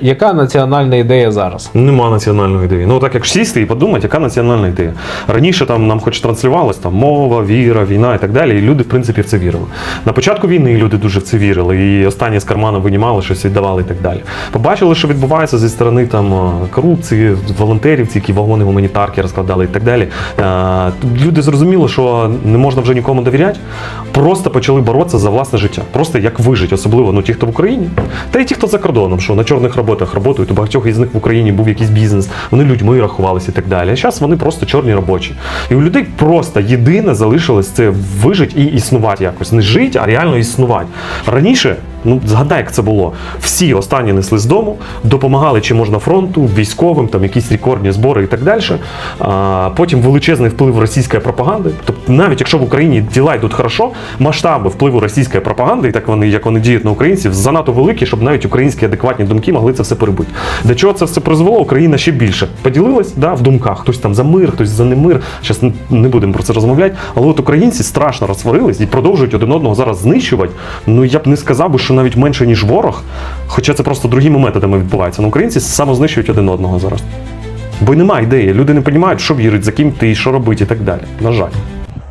Яка національна ідея зараз? Нема національної ідеї. Ну так як сісти і подумати, яка національна ідея. Раніше там нам хоч транслювалось там мова, віра, війна і так далі. І люди, в принципі, в це вірили. На початку війни люди дуже в це вірили, і останні з карману винімали, щось віддавали і так далі. Побачили, що відбувається зі сторони там е, корупції, волонтерів, які вагони гуманітарки розкладали і так далі. Е, Люди зрозуміли, що не можна вже нікому довіряти. Просто почали боротися за власне життя. Просто як вижити, особливо ну, ті, хто в Україні, та й ті, хто за кордоном, що на чорних роботах працюють. У багатьох із них в Україні був якийсь бізнес, вони людьми рахувалися і так далі. А зараз вони просто чорні робочі. І у людей просто єдине залишилось це вижити і існувати якось. Не жити, а реально існувати. Раніше. Ну, згадай, як це було. Всі останні несли з дому, допомагали чи можна фронту, військовим, там якісь рекордні збори і так далі. А, потім величезний вплив російської пропаганди. Тобто, навіть якщо в Україні діла йдуть хорошо, масштаби впливу російської пропаганди, і так вони, як вони діють на українців, занадто великі, щоб навіть українські адекватні думки могли це все перебити. До чого це все призвело? Україна ще більше поділилась да, в думках. Хтось там за мир, хтось за немир. Зараз не будемо про це розмовляти. Але от українці страшно розсварились і продовжують один одного зараз знищувати. Ну я б не сказав би, що навіть менше ніж ворог, хоча це просто другими методами відбувається. Ну, українці самознищують один одного зараз. Бо немає ідеї. Люди не розуміють, що вірить, за ким ти, що робити і так далі. На жаль.